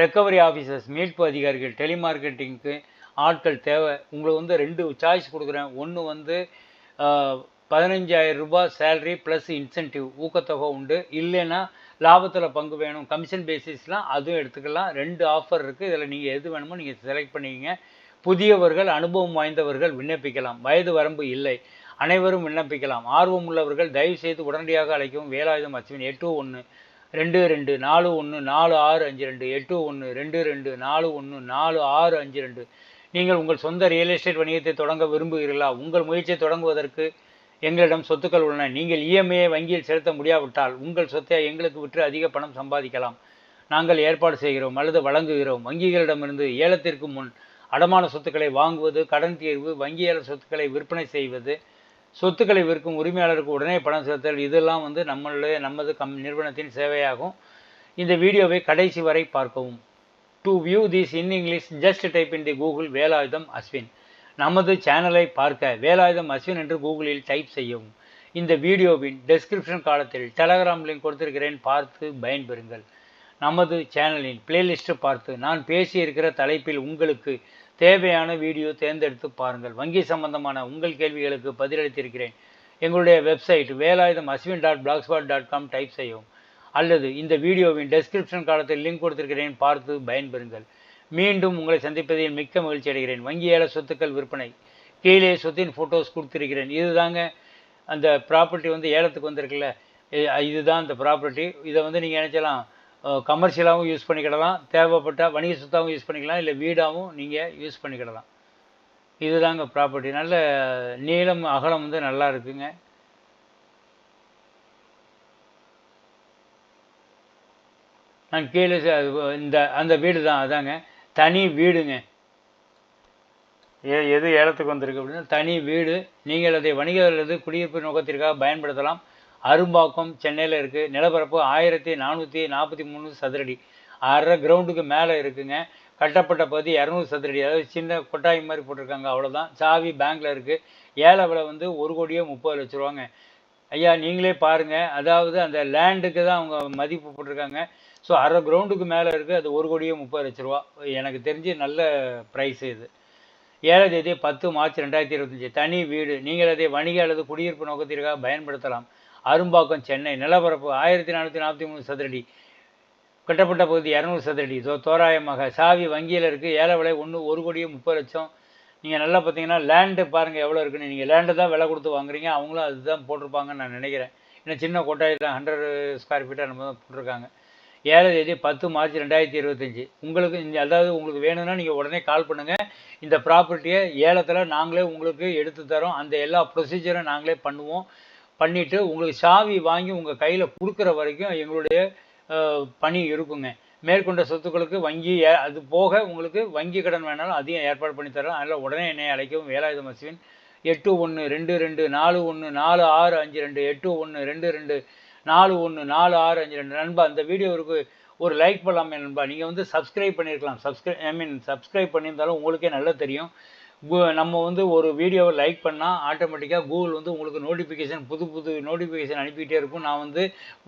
Recovery officers மீட்பு அதிகாரிகள் டெலிமார்க்கெட்டிங்க்கு ஆட்கள் தேவை. உங்களுக்கு வந்து ரெண்டு சாய்ஸ் கொடுக்குறேன். ஒன்று வந்து பதினஞ்சாயிரம் ரூபாய் சேலரி ப்ளஸ் இன்சென்டிவ் ஊக்கத்தொகை உண்டு. இல்லைன்னா லாபத்தில் பங்கு வேணும். கமிஷன் பேசிஸ்லாம் அதுவும் எடுத்துக்கலாம். ரெண்டு ஆஃபர் இருக்குது இதில் நீங்கள் எது வேணுமோ நீங்கள் செலக்ட் பண்ணிக்கிங்க. புதியவர்கள் அனுபவம் வாய்ந்தவர்கள் விண்ணப்பிக்கலாம். வயது வரம்பு இல்லை. அனைவரும் விண்ணப்பிக்கலாம். ஆர்வம் உள்ளவர்கள் தயவு செய்து உடனடியாக அழைக்கவும். வேலாயுதம் அச்சுவின் எட்டு ஒன்று ரெண்டு ரெண்டு நாலு ஒன்று நாலு ஆறு அஞ்சு ரெண்டு எட்டு ஒன்று ரெண்டு ரெண்டு நாலு ஒன்று நாலு ஆறு அஞ்சு ரெண்டு. நீங்கள் உங்கள் சொந்த ரியல் எஸ்டேட் வணிகத்தை தொடங்க விரும்புகிறீர்களா? உங்கள் முயற்சியை தொடங்குவதற்கு எங்களிடம் சொத்துக்கள் உள்ளன. நீங்கள் இஎம்ஐயை வங்கியில் செலுத்த முடியாவிட்டால் உங்கள் சொத்தை எங்களுக்கு விற்று அதிக பணம் சம்பாதிக்கலாம். நாங்கள் ஏற்பாடு செய்கிறோம் அல்லது வழங்குகிறோம். வங்கிகளிடமிருந்து ஏலத்திற்கு முன் அடமான சொத்துக்களை வாங்குவது கடன் தீர்வு வங்கியாளர் சொத்துக்களை விற்பனை செய்வது சொத்துக்களை விற்கும் உரிமையாளருக்கு உடனே பணம் செலுத்தல் இதெல்லாம் வந்து நம்மளுடைய நமது கம் நிறுவனத்தின் சேவையாகும். இந்த வீடியோவை கடைசி வரை பார்க்கவும். To view this in English just type in the Google Velayutham Ashwin. நமது சேனலை பார்க்க வேலாயுதம் அஸ்வின் என்று கூகுளில் டைப் செய்யவும். இந்த வீடியோவின் டெஸ்கிரிப்ஷன் காலத்தில் டெலகிராம் லிங்க் கொடுத்திருக்கிறேன் பார்த்து பயன்பெறுங்கள். நமது சேனலின் பிளேலிஸ்ட்டு பார்த்து நான் பேசியிருக்கிற தலைப்பில் உங்களுக்கு தேவையான வீடியோ தேர்ந்தெடுத்து பாருங்கள். வங்கி சம்பந்தமான உங்கள் கேள்விகளுக்கு பதிலளித்திருக்கிறேன். எங்களுடைய website Velayutham Ashwin dot blogspot dot com type செய்யவும். அல்லது இந்த வீடியோவின் டெஸ்கிரிப்ஷன் காலத்தில் லிங்க் கொடுத்திருக்கிறேன் பார்த்து பயன்பெறுங்கள். மீண்டும் உங்களை சந்திப்பதில் மிக்க மகிழ்ச்சி அடைகிறேன். வங்கி சொத்துக்கள் விற்பனை. கீழே சொத்தின் ஃபோட்டோஸ் கொடுத்துருக்கிறேன். இதுதாங்க அந்த ப்ராப்பர்ட்டி வந்து ஏலத்துக்கு வந்திருக்குல்ல. இதுதான் அந்த ப்ராப்பர்ட்டி இதை வந்து நீங்கள் நினச்சலாம் கமர்ஷியலாகவும் யூஸ் பண்ணிக்கிடலாம். தேவைப்பட்ட வணிக சொத்தாகவும் யூஸ் பண்ணிக்கலாம். இல்லை வீடாகவும் நீங்கள் யூஸ் பண்ணிக்கிடலாம். இதுதாங்க ப்ராப்பர்ட்டி நல்ல நீளம் அகலம் வந்து நல்லா இருக்குங்க. நான் கீழே இந்த அந்த வீடு தான் அதாங்க. தனி வீடுங்க. ஏ எது ஏலத்துக்கு வந்திருக்கு அப்படின்னா தனி வீடு. நீங்கள் அதை வணிக அல்லது குடியிருப்பு நோக்கத்திற்காக பயன்படுத்தலாம். அரும்பாக்கம் சென்னையில் இருக்குது நிலப்பரப்பு ஆயிரத்தி நானூற்றி நாற்பத்தி மூணு சதுரடி. அரை கிரவுண்டுக்கு மேலே இருக்குங்க. கட்டப்பட்ட பகுதி இரநூறு சதுரடி. அதாவது சின்ன கொட்டாய் மாதிரி போட்டிருக்காங்க. அவ்வளோதான் சாவி பேங்க்கில் இருக்குது ஏழை விலை வந்து ஒரு கோடியே முப்பது லட்ச ரூபாங்க. ஐயா நீங்களே பாருங்கள் அதாவது அந்த லேண்டுக்கு தான் அவங்க மதிப்பு போட்டிருக்காங்க. ஸோ அரை கிரவுண்டுக்கு மேலே இருக்குது அது ஒரு கோடியே முப்பது லட்ச ரூபா. எனக்கு தெரிஞ்சு நல்ல ப்ரைஸ் இது. ஏழாம் தேதி பத்து மார்ச் ரெண்டாயிரத்தி இருபத்தஞ்சி. தனி வீடு. நீங்கள் அதை வணிக அல்லது குடியிருப்பு நோக்கத்திற்காக பயன்படுத்தலாம். அரும்பாக்கம் சென்னை நிலப்பரப்பு ஆயிரத்தி நானூற்றி நாற்பத்தி மூணு சதுரடி. கட்டப்பட்ட பகுதி இரநூறு சதுரடி. தோ தோராயமாக சாவி வங்கியில் இருக்குது ஏழை விலை ஒன்று ஒரு கோடியே முப்பது லட்சம். நீங்கள் நல்லா பார்த்தீங்கன்னா லேண்டு பாருங்கள் எவ்வளோ இருக்குன்னு. நீங்கள் லேண்டு தான் விலை கொடுத்து வாங்குறீங்க. அவங்களும் அதுதான் போட்டிருப்பாங்கன்னு நான் நினைக்கிறேன். ஏன்னா சின்ன கொட்டாயில் ஹண்ட்ரட் ஸ்கொயர் ஃபீட்டாக நம்ம தான் போட்டிருக்காங்க. ஏழை தேதி பத்து மார்ச் ரெண்டாயிரத்தி இருபத்தஞ்சி. உங்களுக்கு இந்த அதாவது உங்களுக்கு வேணும்னா நீங்கள் உடனே கால் பண்ணுங்கள் இந்த ப்ராப்பர்ட்டியை ஏலத்தில் நாங்களே உங்களுக்கு எடுத்து தரோம். அந்த எல்லா ப்ரொசீஜரும் நாங்களே பண்ணுவோம். பண்ணிவிட்டு உங்களுக்கு சாவி வாங்கி உங்கள் கையில் கொடுக்குற வரைக்கும் எங்களுடைய பணி இருக்குங்க. மேற்கொண்ட சொத்துக்களுக்கு வங்கி அது போக உங்களுக்கு வங்கி கடன் வேணாலும் அதையும் ஏற்பாடு பண்ணி தரோம் அதில் உடனே என்னை அழைக்கவும் வேலாயுத அஸ்வின் எட்டு ஒன்று ரெண்டு ரெண்டு நாலு ஒன்று நாலு ஆறு அஞ்சு ரெண்டு எட்டு ஒன்று ரெண்டு ரெண்டு நாலு ஒன்று நாலு ஆறு அஞ்சு ரெண்டு. நண்பா அந்த வீடியோவுக்கு ஒரு லைக் பண்ணலாமே நண்பா. நீங்கள் வந்து சப்ஸ்கிரைப் பண்ணியிருக்கலாம் சப்ஸ்கிரை ஐ மீன் சப்ஸ்கிரைப் பண்ணியிருந்தாலும் உங்களுக்கே நல்லா தெரியும். நம்ம வந்து ஒரு வீடியோவை லைக் பண்ணால் ஆட்டோமேட்டிக்காக கூகுள் வந்து உங்களுக்கு நோட்டிஃபிகேஷன் புது புது நோட்டிஃபிகேஷன் அனுப்பிக்கிட்டே இருக்கும். நான் வந்து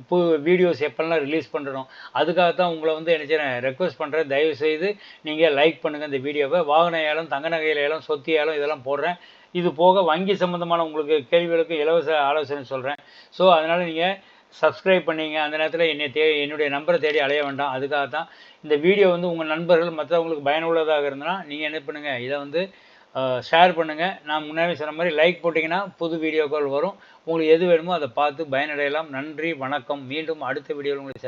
இப்போ வீடியோஸ் எப்போல்லாம் ரிலீஸ் பண்ணுறோம் அதுக்காக தான் உங்களை வந்து என்ன செய்கிறேன் ரெக்வஸ்ட் பண்ணுறேன் தயவுசெய்து நீங்கள் லைக் பண்ணுங்கள் இந்த வீடியோவை வாகன ஏலம் தங்க நகையில் ஏலம் சொத்து ஏலம் இதெல்லாம் போடுறேன். இது போக வங்கி சம்மந்தமான உங்களுக்கு கேள்விகளுக்கு இலவச ஆலோசனை சொல்கிறேன் ஸோ அதனால் நீங்கள் சப்ஸ்கிரைப் பண்ணிங்க. அந்த நேரத்தில் என்னை தே என்னுடைய நம்பரை தேடி அலைய வேண்டாம். அதுக்காக தான் இந்த வீடியோ வந்து உங்கள் நண்பர்கள் மற்றவங்களுக்கு பயனுள்ளதாக இருந்ததுன்னா நீங்கள் என்ன பண்ணுங்கள் இதை வந்து ஷேர் பண்ணுங்கள் நான் முன்னாடி சொன்ன மாதிரி லைக் போட்டிங்கன்னா புது வீடியோக்கள் வரும். உங்களுக்கு எது வேணுமோ அதை பார்த்து பயனடையலாம். நன்றி வணக்கம். மீண்டும் அடுத்த வீடியோவில் உங்களை